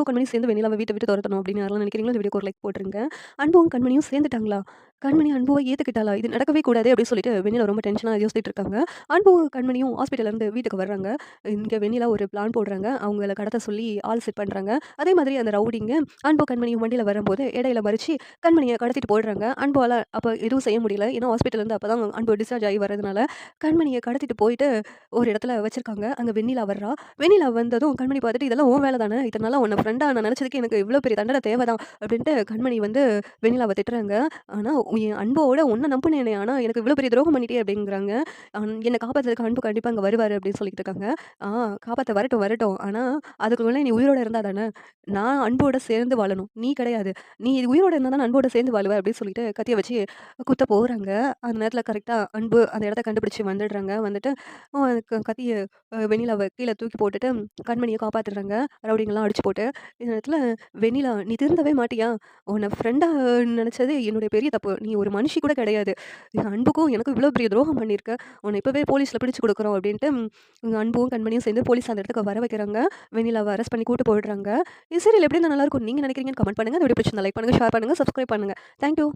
அன்பு கண்மணி சேர்ந்து வெண்ணிலாவை வீட்டை விட்டு துரத்தணும் அப்படின்னு யாரெல்லாம் நினைக்கிறீங்களோ இந்த வீடியோ ஒரு லைக் போட்டுருங்க. அன்பும் கண்மணியும் சேர்ந்துட்டாங்களா? கண்மணி அன்புவை ஏற்றுக்கிட்டாளா இது நடக்கவே கூடாது அப்படின்னு சொல்லிட்டு வெண்ணிலா ரொம்ப டென்ஷனாக யோசிச்சுட்டு இருக்காங்க அன்பு கண்மணியும் ஹாஸ்பிட்டலேருந்து வீட்டுக்கு வர்றாங்க. இங்கே வெண்ணிலா ஒரு பிளான் போடுறாங்க. அவங்கள கடத்த சொல்லி ஆள் செட் பண்ணுறாங்க அதே மாதிரி அந்த ரவுடிங்க அன்பு கண்மணியும் வண்டியில் வரும்போது இடையில மறிச்சு கண்மணியை கடத்திட்டு போடுறாங்க. அன்புவால் அப்போ எதுவும் செய்ய முடியல. ஏன்னா ஹாஸ்பிட்டல்லேருந்து அப்போ தான் அன்பு டிஸ்சார்ஜ் ஆகி வரதுனால கண்மணியை கடத்திட்டு போயிட்டு ஒரு இடத்துல வச்சிருக்காங்க. அங்கே வெண்ணிலா வர்றா. வெண்ணிலா வந்ததும் கண்மணி பார்த்துட்டு இதெல்லாம் உன் வேலை தானே இதனால உன்னை ஃப்ரெண்டாக நான் நினச்சதுக்கு எனக்கு இவ்வளோ பெரிய தண்டனை தேவை தான் அப்படின்ட்டு கண்மணி வந்து வெண்ணிலாவை திட்டுறாங்க. ஆனால் என் அன்போட ஒன்றை நம்பினேனே ஆனால் எனக்கு இவ்வளோ பெரிய துரோகம் பண்ணிட்டே அப்படிங்கிறாங்க. என்னை காப்பாற்றுறதுக்கு அன்பு கண்டிப்பாக அங்கே வருவார் அப்படின்னு சொல்லிட்டு இருக்காங்க. ஆ காப்பாற்ற வரட்டும் வரட்டும். ஆனால் அதுக்குள்ளே நீ உயிரோட இருந்தால் தானே? நான் அன்போட சேர்ந்து வாழணும். நீ கிடையாது. நீ இது உயிரோட இருந்தால் தான் அன்போட சேர்ந்து வாழுவ அப்படின்னு சொல்லிட்டு கத்தியை வச்சு குத்த போகிறாங்க அந்த நேரத்தில் கரெக்டாக அன்பு அந்த இடத்த கண்டுபிடிச்சி வந்துடுறாங்க. வந்துட்டு கத்தியை வெண்ணிலாவை கீழே தூக்கி போட்டுட்டு கண்மணியை காப்பாற்றுறாங்க ரவுடிங்கெல்லாம் அடிச்சு போட்டு. இந்த நேரத்தில் வெண்ணிலா நீ திருந்தவே மாட்டியா? உன்னை ஃப்ரெண்டாக நினச்சது என்னுடைய பெரிய தப்பு. நீ ஒரு மனுஷி கூட கிடையாது. என் அன்புக்கும் எனக்கும் இவ்வளோ பெரிய துரோகம் பண்ணியிருக்க. உன்னை இப்போவே போலீஸில் பிடிச்சி கொடுக்குறோம் அப்படின்ட்டு அன்பும் கண்மணியும் சேர்ந்து போலீஸ் அந்த இடத்துக்கு வர வைக்கிறாங்க. வெண்ணிலாவை அரெஸ்ட் பண்ணி கூட்டு போயிடுறாங்க. இது சீரியல் எப்படி இருந்தா நல்லா இருக்கும்? நீங்கள் நினைக்கிறீங்கன்னு கமெண்ட் பண்ணுங்கள் அது எப்படி பிடிச்சிருந்தா லைக் பண்ணுங்கள் ஷேர் பண்ணுங்கள் சப்ஸ்கிரைப் பண்ணுங்கள் தேங்க்யூ